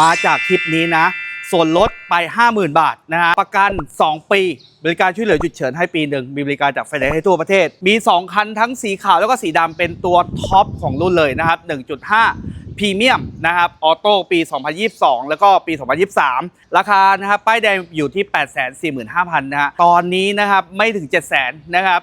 มาจากคลิปนี้นะ ส่วนลดไป 50,000 บาทนะฮะประกัน 2 ปี บริการช่วยเหลือจุดเฉินให้ปีหนึ่งมีบริการจากไฟแนนซ์ให้ทั่วประเทศ มี 2 คันทั้งสีขาวแล้วก็สีดำเป็นตัวท็อปของรุ่นเลยนะครับ 1.5พรีเมียมนะครับออโต้ปี 2022 แล้วก็ปี 2023 ราคานะครับป้ายแดงอยู่ที่ 845,000 นะฮะตอนนี้นะครับไม่ถึง 700,000 นะครับ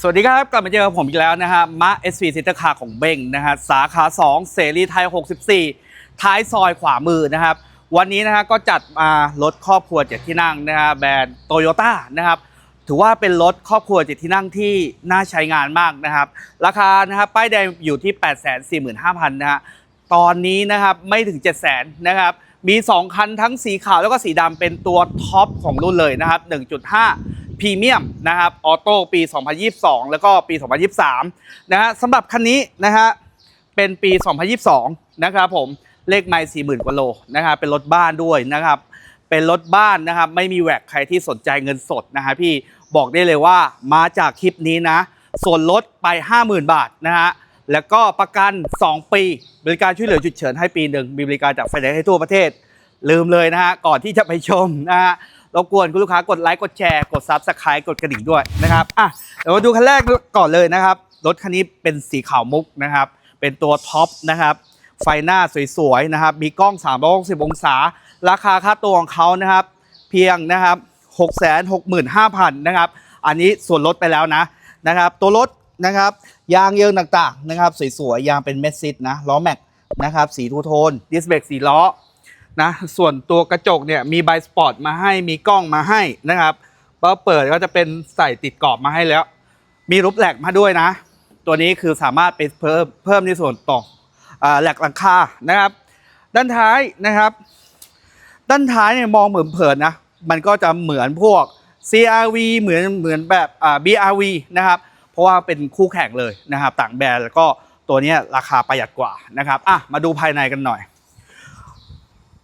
สวัสดีครับ กลับมาเจอกับผมอีกแล้วนะฮะมะ SV ซิตคาของเบงนะฮะสาขา 2 เสรีไทย 64 ท้ายซอยขวามือนะครับ วันนี้นะฮะก็จัดมารถครอบครัวเจ็ดที่นั่งนะฮะแบรนด์โตโยต้านะครับถือว่าเป็นรถครอบครัวเจ็ดที่นั่งที่น่าใช้งานมากนะครับ ราคานะครับป้ายแดงอยู่ที่ 845,000นะฮะตอนนี้นะครับไม่ถึง 700,000นะครับมี 2 คันทั้งสีขาวแล้วก็สีดำเป็นตัวท็อปของรุ่นเลยนะครับ 1.5พรีเมียมนะครับออโต้ปี 2022 แล้วก็ปี 2023 นะฮะสำหรับคันนี้นะฮะเป็นปี 2022 นะครับผม เลขไมล์40,000กว่าโลนะครับเป็นรถบ้านด้วยนะครับ เป็นรถบ้านนะครับ ไม่มีแหวกใครที่สนใจเงินสดนะฮะพี่บอกได้เลยว่ามาจากคลิปนี้นะ ส่วนลดไป 50,000 บาทนะฮะแล้วก็ประกัน 2 ปี บริการช่วยเหลือจุดเฉินให้ปีหนึ่งมีบริการจากไฟแนนซ์ให้ทั่วประเทศ ลืมเลยนะฮะก่อนที่จะไปชมนะฮะรบกวนคุณลูกค้ากดไลค์กดแชร์กดซับสไครต์กดกระดิ่งด้วยนะครับอะเดี๋ยวมาดูคันแรกก่อนเลยนะครับรถคันนี้เป็นสีขาวมุกนะครับ เป็นตัวท็อปนะครับ ไฟหน้าสวยๆนะครับมีกล้อง 360 องศา ราคาค่าตัวของเขานะครับ เพียงนะครับ 665,000นะครับ อันนี้ส่วนลดไปแล้วนะนะครับ ตัวรถนะครับยางเยิงต่างๆนะครับสวยๆยางเป็นเมสซิตนะล้อแม็กนะครับสีทูโทนดิสเบรกสีล้อนะส่วนตัวกระจกเนี่ยมีใบสปอร์ตมาให้มีกล้องมาให้นะครับพอเปิดก็จะเป็นใส่ติดกรอบมาให้แล้ว มีรูปแหลกมาด้วยนะ ตัวนี้คือสามารถไปเพิ่มเพิ่มในส่วนต่อ แหลกหลังคานะครับ ด้านท้ายนะครับ ด้านท้ายเนี่ยมองเหมือนเผินนะมันก็จะเหมือนพวก CRV เหมือนเหมือนแบบอ่า BRV นะครับ เพราะว่าเป็นคู่แข่งเลยนะครับ ต่างแบรนด์แล้วก็ตัวนี้ราคาประหยัดกว่านะครับอะมาดูภายในกันหน่อย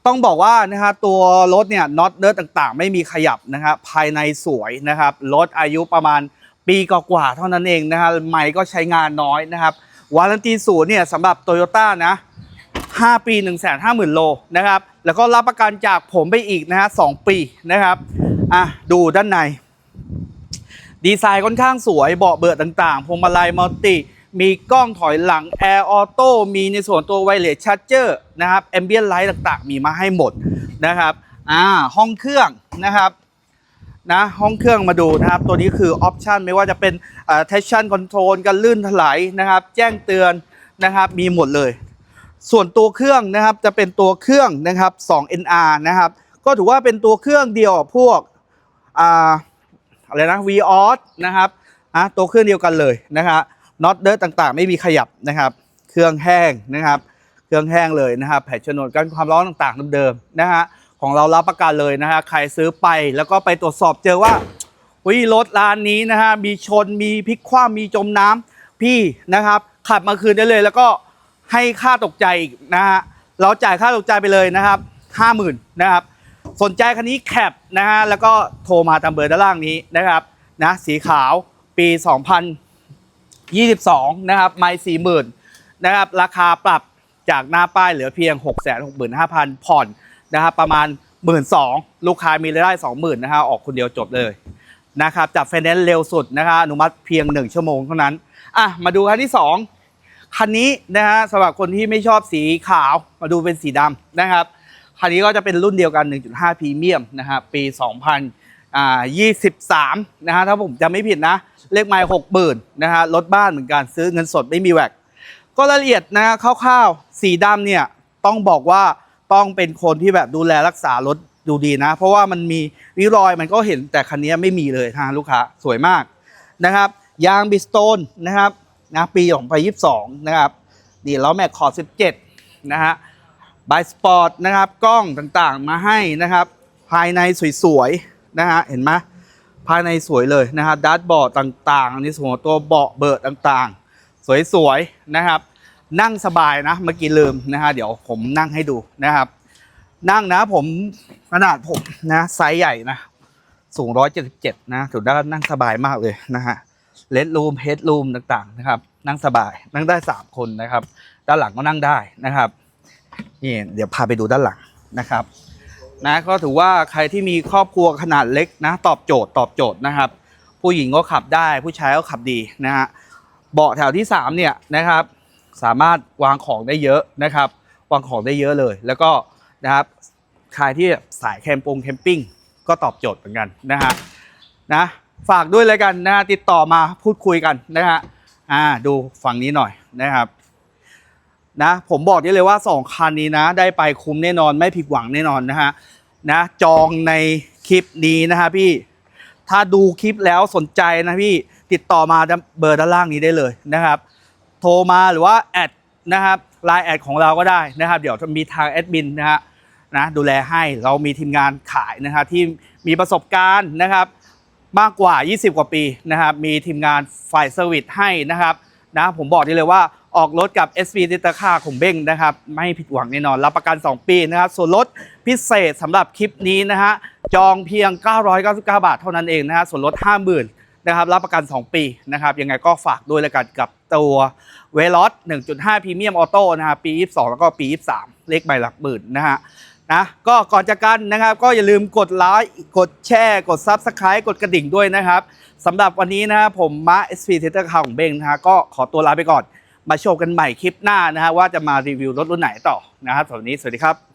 ต้องบอกว่านะฮะตัวรถเนี่ยน็อตเนิร์ดต่างๆ ไม่มีขยับนะครับภายในสวยนะครับรถอายุประมาณปีกว่าๆเท่านั้นเองนะฮะใหม่ก็ใช้งานน้อยนะครับ วารันตีศูนย์เนี่ยสำหรับโตโยต้านะ 5 ปี 1 5 0 0 0 0 โลนะครับ แล้วก็รับประกันจากผมไปอีกนะฮะ 2 ปีนะครับ อะ ดูด้านใน ดีไซน์ค่อนข้างสวย เบาะเบิดต่างๆ พวงมาลัยมัลติ มีกล้องถอยหลังแอร์ออโต้ มีในส่วนตัวไวเลสชาร์เจอร์นะครับแอมเบียนไลท์ต่างๆ มีมาให้หมดนะครับ อ่า ห้องเครื่องนะครับ นะห้องเครื่องมาดูนะครับ ตัวนี้คือออปชันไม่ว่าจะเป็นอ่า traction control กันลื่นถลายนะครับ แจ้งเตือนนะครับมีหมดเลย ส่วนตัวเครื่องนะครับจะเป็นตัวเครื่องนะครับ 2NR นะครับ ก็ถือว่าเป็นตัวเครื่องเดียวกับพวกอ่าอะไรนะ v o s นะครับอะตัวเครื่องเดียวกันเลยนะครับน็อตเดิร์ต่างๆ ไม่มีขยับนะครับ เครื่องแห้งนะครับ เครื่องแห้งเลยนะครับแผดชนวนกันความร้อนต่างๆเดิมๆนะฮะ ของเรารับประกันเลยนะฮะใครซื้อไปแล้วก็ไปตรวจสอบเจอว่าวิรถร้านนี้นะฮะมีชนมีพลิกคว่ำมีจมน้ำพี่นะครับขับมาคืนได้เลยแล้วก็ให้ค่าตกใจนะฮะเราจ่ายค่าตกใจไปเลยนะครับห้าหมื่นนะครับสนใจคันนี้แคปนะฮะแล้วก็โทรมาตามเบอร์ด้านล่างนี้นะครับนะสีขาวปี 2022 นะครับไม่สี่หมื่นนะครับราคาปรับจากหน้าป้ายเหลือเพียง 6 6 5 0 0 0 ผ่อน นะครับประมาณ 1 2 0 0 0ลูกค้ามีรายได้ 20,000นะฮะออกคนเดียวจบเลยนะครับจับไฟแนนซ์เร็วสุดนะครับอนุมัติเพียง 1 ชั่วโมงเท่านั้นอะมาดูคันที่ 2 คันนี้นะฮะสำหรับคนที่ไม่ชอบสีขาวมาดูเป็นสีดำนะครับคันนี้ก็จะเป็นรุ่นเดียวกัน 1.5พรีเมียมนะฮะปี 2023นะฮะถ้าผมจำไม่ผิดนะ เลขไมล์60,000นนะฮะรถบ้านเหมือนกันซื้อเงินสดไม่มีแวกก็รายละเอียดนะฮะคร่าวๆ สีดำเนี่ยต้องบอกว่า ต้องเป็นคนที่แบบดูแลรักษารถดูดีนะ เพราะว่ามันมีริ้วรอยมันก็เห็นแต่คันนี้ไม่มีเลยทางลูกค้าสวยมากนะครับ ยางบิสโตนนะครับนะปี2022นะครับนี่ล้อแม็กขอบ17นะฮะบายสปอร์ตนะครับกล้องต่างๆมาให้นะครับ ภายในสวยๆนะฮะเห็นไหมภายในสวยเลยนะครับดัชบอร์ดต่างๆในส่วนตัวเบาะเบิดต่างๆ สวยๆนะครับ นั่งสบายนะเมื่อกี้ลืมนะฮะเดี๋ยวผมนั่งให้ดูนะครับ นั่งนะผมขนาดผมนะไซส์ใหญ่นะสูง177นะถือว่านั่งสบายมากเลยนะฮะเลดรูมเฮดรูมต่างๆนะครับ นั่งสบายนั่งได้3คนนะครับ ด้านหลังก็นั่งได้นะครับนี่เดี๋ยวพาไปดูด้านหลังนะครับ นะก็ถือว่าใครที่มีครอบครัวขนาดเล็กนะ ตอบโจทย์ตอบโจทย์นะครับ ผู้หญิงก็ขับได้ผู้ชายก็ขับดีนะฮะเบาะแถวที่สามเนี่ยนะครับ สามารถวางของได้เยอะนะครับ วางของได้เยอะเลย แล้วก็นะครับใครที่สายแคมปงแคมปิ้งก็ตอบโจทย์เหมือนกันนะฮะนะฝากด้วยเลยกันนะฮะติดต่อมาพูดคุยกันนะฮะอ่าดูฝั่งนี้หน่อยนะครับนะผมบอกได้เลยว่าสองคันนี้นะ ได้ไปคุ้มแน่นอนไม่ผิดหวังแน่นอนนะฮะนะจองในคลิปนี้นะฮะพี่ถ้าดูคลิปแล้วสนใจนะพี่ติดต่อมาเบอร์ด้านล่างนี้ได้เลยนะครับ โทรมาหรือว่าแอดนะครับไลน์แอดของเราก็ได้นะครับ เดี๋ยวจะมีทางแอดมินนะฮะนะดูแลให้เรามีทีมงานขายนะครับที่มีประสบการณ์นะครับมากกว่า 20 กว่าปีนะครับ มีทีมงานฝ่ายเซอร์วิสให้นะครับนะผมบอกได้เลยว่าออกรถกับ SV ติตาค่าของเบ้งนะครับ ไม่ผิดหวังแน่นอน รับประกัน 2 ปีนะครับ ส่วนลดพิเศษสำหรับคลิปนี้นะฮะ จองเพียง 999 บาทเท่านั้นเองนะฮะ ส่วนลด 50,000 นะครับรับประกัน 2 ปีนะครับยังไงก็ฝากด้วยแล้วกันกับตัวเวลอส1.5พรีเมียมออโต้นะครับปี 22 แล้วก็ปี 23 เลขใบหลักหมื่นนะฮะนะก็ก่อนจากกันนะครับก็อย่าลืมกดไลค์กดแชร์ กด Subscribe กดกระดิ่งด้วยนะครับสำหรับวันนี้นะครับผมมา SP t e t e r ข่าวของเบงนะฮะก็ขอตัวลาไปก่อน มาโชว์กันใหม่คลิปหน้านะฮะว่าจะมารีวิวรถรุ่นไหนต่อนะครับสำหรับวันนี้สวัสดีครับ